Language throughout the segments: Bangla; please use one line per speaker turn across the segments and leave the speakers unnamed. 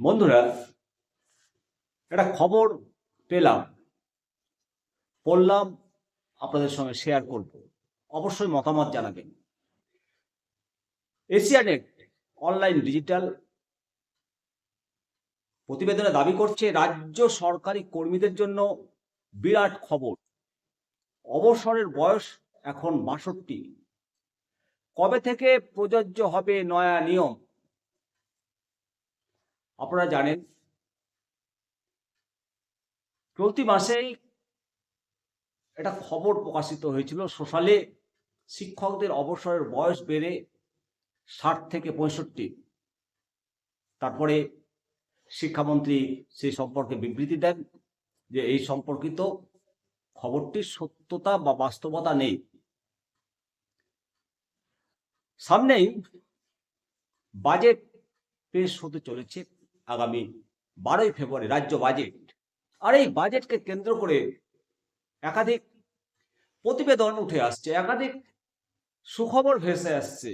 বন্ধুরা, একটা খবর পেলাম, পড়লাম, আপনাদের সঙ্গে শেয়ার করব। অবশ্যই মতামত জানাবেন। এশিয়ানেট অনলাইন ডিজিটাল প্রতিবেদনে দাবি করছে, রাজ্য সরকারি কর্মীদের জন্য বিরাট খবর। অবসরের বয়স এখন বাষট্টি। কবে থেকে প্রযোজ্য হবে নয়া নিয়ম? আপনারা জানেন, চলতি মাসেই একটা খবর প্রকাশিত হয়েছিল। সোশ্যালে শিক্ষকদের অবসরের বয়স বেড়ে ষাট থেকে পঁয়ষট্টি। তারপরে শিক্ষামন্ত্রী সেই সম্পর্কে বিবৃতি দেন যে এই সম্পর্কিত খবরটির সত্যতা বা বাস্তবতা নেই। সামনেই বাজেট পেশ হতে চলেছে। আগামী বারোই ফেব্রুয়ারি রাজ্য বাজেট। আর এই বাজেটকে কেন্দ্র করে একাধিক প্রতিবেদন উঠে আসছে, একাধিক সুখবর ভেসে আসছে,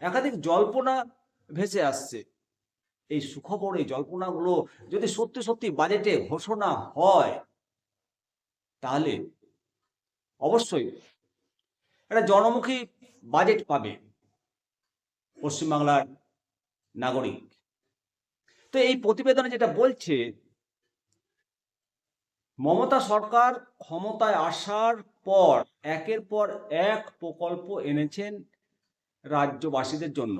একাধিক জল্পনা ভেসে আসছে। এই সুখবর, এই জল্পনাগুলো যদি সত্যি সত্যি বাজেটে ঘোষণা হয়, তাহলে অবশ্যই একটা জনমুখী বাজেট পাবে পশ্চিমবাংলার নাগরিক। তো এই প্রতিবেদনে যেটা বলছে, মমতা সরকার ক্ষমতায় আসার পর, একের পর এক প্রকল্প এনেছেন রাজ্যবাসীদের জন্য।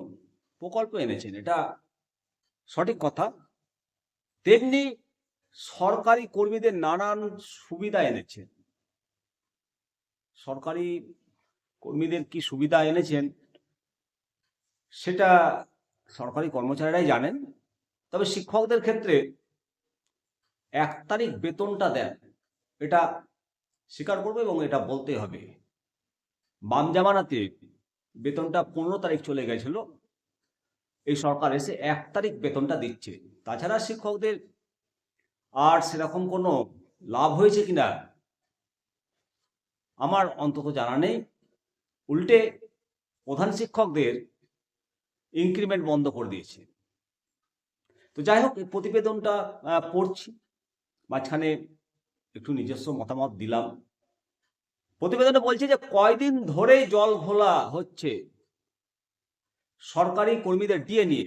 প্রকল্প এনেছেন, এটা সঠিক কথা। তেমনি সরকারি কর্মীদের নানান সুবিধা এনেছেন। সরকারি কর্মীদের কি সুবিধা এনেছেন, সেটা সরকারি কর্মচারীরাই জানেন। তবে শিক্ষকদের ক্ষেত্রে এক তারিখ বেতনটা দেন। এটা স্বীকার করব এবং এটা বলতে হবে। বাম জামানাতে বেতনটা পনেরো তারিখ চলে গেছিল। এই সরকার এসে এক তারিখ বেতনটা দিচ্ছে। তাছাড়া শিক্ষকদের আর সেরকম কোনো লাভ হয়েছে কিনা আমার অন্তত জানা নেই। উল্টে প্রধান শিক্ষকদের ইনক্রিমেন্ট বন্ধ করে দিয়েছে। তো যাই হোক এই প্রতিবেদনটা পড়ছি। মাঝখানে একটু নিজস্ব মতামত দিলাম। প্রতিবেদনে বলছে যে, কয়দিন ধরেই জল ঘোলা হচ্ছে। সরকারি কর্মীদের ডিএ নিয়ে।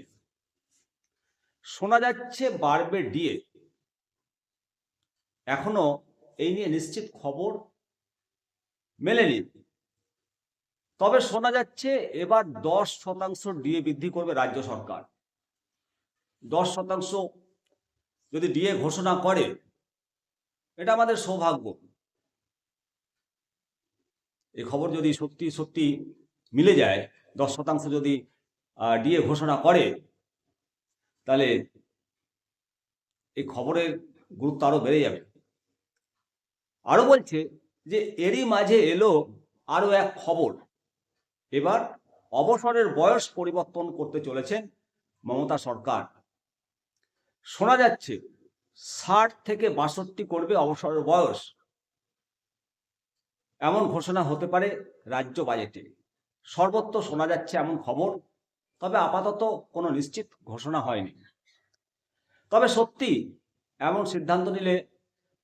শোনা যাচ্ছে বাড়বে ডিএ। এখনও এই নিয়ে নিশ্চিত খবর মেলেনি। তবে শোনা যাচ্ছে এবার দশ শতাংশ ডিএ বৃদ্ধি করবে রাজ্য সরকার। দশ শতাংশ যদি ডিএ ঘোষণা করে, এটা আমাদের সৌভাগ্য। এই খবর যদি সত্যি সত্যি মিলে যায়, দশ শতাংশ যদি ডিএ ঘোষণা করে, তাহলে এই খবরের গুরুত্ব আরও বেড়ে যাবে। আরও বলছে যে এরই মাঝে এলো আরও এক খবর। এবার অবসরের বয়স পরিবর্তন করতে চলেছেন মমতা সরকার। শোনা যাচ্ছে, ষাট থেকে বাষট্টি করবে অবসরের বয়স। এমন ঘোষণা হতে পারে রাজ্য বাজেটে। সর্বত্র শোনা যাচ্ছে এমন খবর, তবে আপাতত কোনো নিশ্চিত ঘোষণা হয়নি। তবে সত্যি, এমন সিদ্ধান্ত নিলে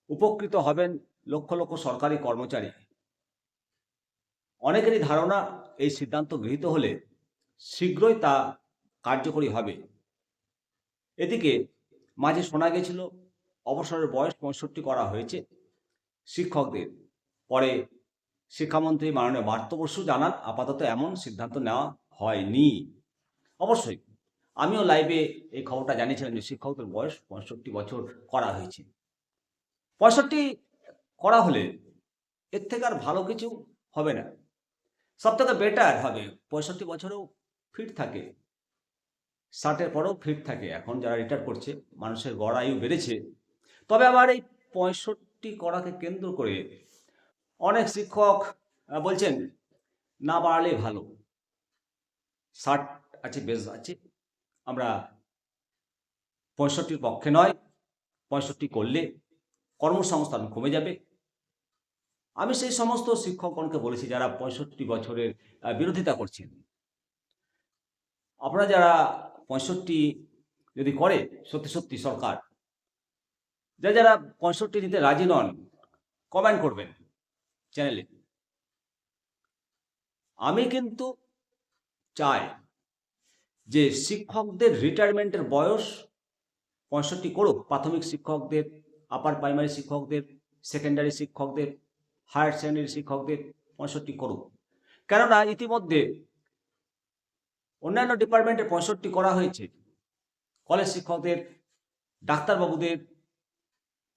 উপকৃত হবেন লক্ষ লক্ষ সরকারি কর্মচারী। অনেকেরই ধারণা এই সিদ্ধান্ত গৃহীত হলে শীঘ্রই তা কার্যকরী হবে। এদিকে মাঝে শোনা গেছিল, অবসরের বয়স পঁয়ষট্টি করা হয়েছে, শিক্ষকদের। পরে শিক্ষামন্ত্রী মাননীয় বার্ত বসু জানান, আপাতত এমন সিদ্ধান্ত নেওয়া হয়নি। অবশ্যই, আমিও লাইভে এই খবরটা জানিয়েছিলাম যে শিক্ষকদের বয়স পঁয়ষট্টি বছর করা হয়েছে। পঁয়ষট্টি করা হলে এর থেকে আর ভালো কিছু হবে না। সব থেকে বেটার হবে, পঁয়ষট্টি বছরেও ফিট থাকে। ষাটের পরেও ফিট থাকে। এখন যারা রিটায়ার করছে, মানুষের গড় আয়ু বেড়েছে। তবে আবার এই পঁয়ষট্টি করাকে কেন্দ্র করে অনেক শিক্ষক বলছেন, না বাড়ালে ভালো। ষাট আছে, বেশ আছে। আমরা পঁয়ষট্টির পক্ষে নয়, পঁয়ষট্টি করলে কর্মসংস্থান কমে যাবে। আমি সেই সমস্ত শিক্ষকগণকে বলেছি, যারা পঁয়ষট্টি বছরের বিরোধিতা করছেন। আপনারা যারা পঁয়ষট্টি যদি করে, সত্যি সত্যি সরকার। যারা যারা পঁয়ষট্টি নিতে রাজি নন কমেন্ট করবেন চ্যানেলে আমি কিন্তু চাই যে শিক্ষকদের রিটায়ারমেন্টের বয়স পঁয়ষট্টি করুক, প্রাথমিক শিক্ষকদের আপার প্রাইমারি শিক্ষকদের সেকেন্ডারি শিক্ষকদের হায়ার সেকেন্ডারি শিক্ষকদের পঁয়ষট্টি করুক। কেননা ইতিমধ্যে অন্যান্য ডিপার্টমেন্টে পঁয়ষট্টি করা হয়েছে। কলেজ শিক্ষকদের, ডাক্তারবাবুদের,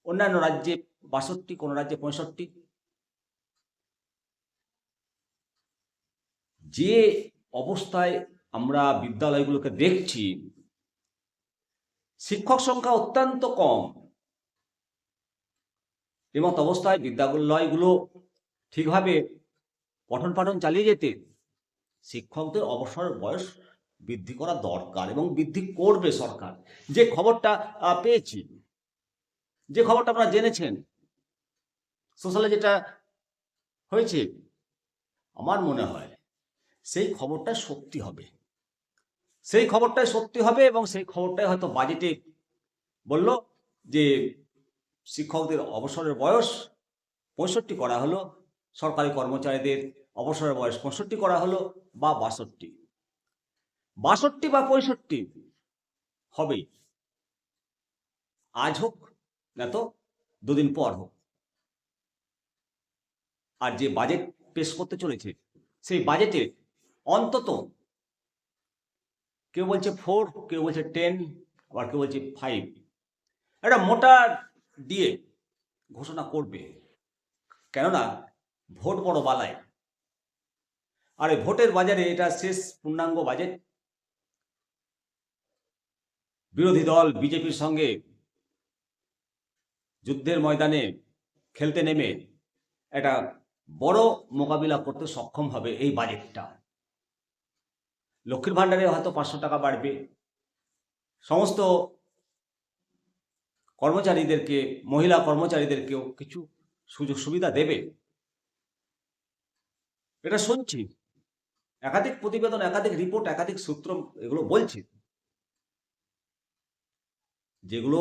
অন্যান্য রাজ্যে বাষট্টি, কোনো রাজ্যে পঁয়ষট্টি। যে অবস্থায় আমরা বিদ্যালয়গুলোকে দেখছি, শিক্ষক সংখ্যা অত্যন্ত কম। এমত অবস্থায় বিদ্যালয়গুলো ঠিকভাবে পঠন পাঠন চালিয়ে যেতে শিক্ষকদের অবসর বয়স বৃদ্ধি করা দরকার এবং বৃদ্ধি করবে সরকার। যে খবরটা পেয়েছি, যে খবরটা আপনারা জেনেছেন, সোশ্যালে যেটা হয়েছে, আমার মনে হয় সেই খবরটা সত্যি হবে। সেই খবরটাই সত্যি হবে এবং সেই খবরটাই হয়তো বাজেটে বলল যে শিক্ষকদের অবসরের বয়স পঁয়ষট্টি করা হলো, সরকারি কর্মচারীদের অবসরের বয়স পঁয়ষট্টি করা হলো বা বাষট্টি। বাষট্টি বা পঁয়ষট্টি হবেই আজ হোক, না তো দুদিন পর হোক। আর যে বাজেট পেশ করতে চলেছে, সেই বাজেটে অন্তত কেউ বলছে ফোর কেউ বলছে টেন আবার কেউ বলছে ফাইভ একটা মোটা দিয়ে ঘোষণা করবে। কেননা, ভোট বড় বালায় আর এই ভোটের বাজারে এটা শেষ পূর্ণাঙ্গ বাজেট। বিরোধী দল বিজেপির সঙ্গে যুদ্ধের ময়দানে খেলতে নেমে একটা বড় মোকাবিলা করতে সক্ষম হবে এই বাজেটটা। লক্ষ্মীর ভাণ্ডারে হয়তো পাঁচশো টাকা বাড়বে। সমস্ত কর্মচারীদেরকে, মহিলা কর্মচারীদেরকেও কিছু সুযোগ সুবিধা দেবে। এটা শুনছি। একাধিক প্রতিবেদন, একাধিক রিপোর্ট একাধিক সূত্র এগুলো বলছি। যেগুলো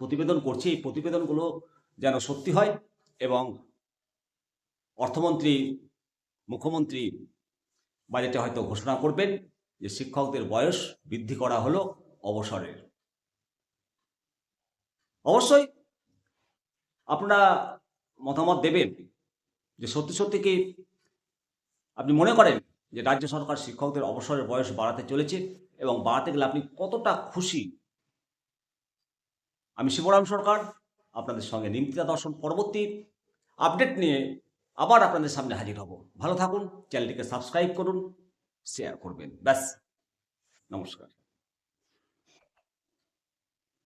প্রতিবেদন করছি, এই প্রতিবেদনগুলো যেন সত্যি হয় এবং অর্থমন্ত্রী, মুখ্যমন্ত্রী বাজেটে হয়তো ঘোষণা করবেন যে শিক্ষকদের বয়স বৃদ্ধি করা হলো অবসরের। অবশ্যই আপনারা মতামত দেবেন যে সত্যি সত্যি কি আপনি মনে করেন যে রাজ্য সরকার শিক্ষকদের অবসরের বয়স বাড়াতে চলেছে এবং বাড়াতে গেলে আপনি কতটা খুশি? আমি শিবরাম সরকার, আপনাদের সঙ্গে নিমতিতা দর্শন পরবর্তী আপডেট নিয়ে আবার আপনাদের সামনে হাজির হব। ভালো থাকুন, চ্যানেলটিকে সাবস্ক্রাইব করুন, শেয়ার করবেন। ব্যাস, নমস্কার।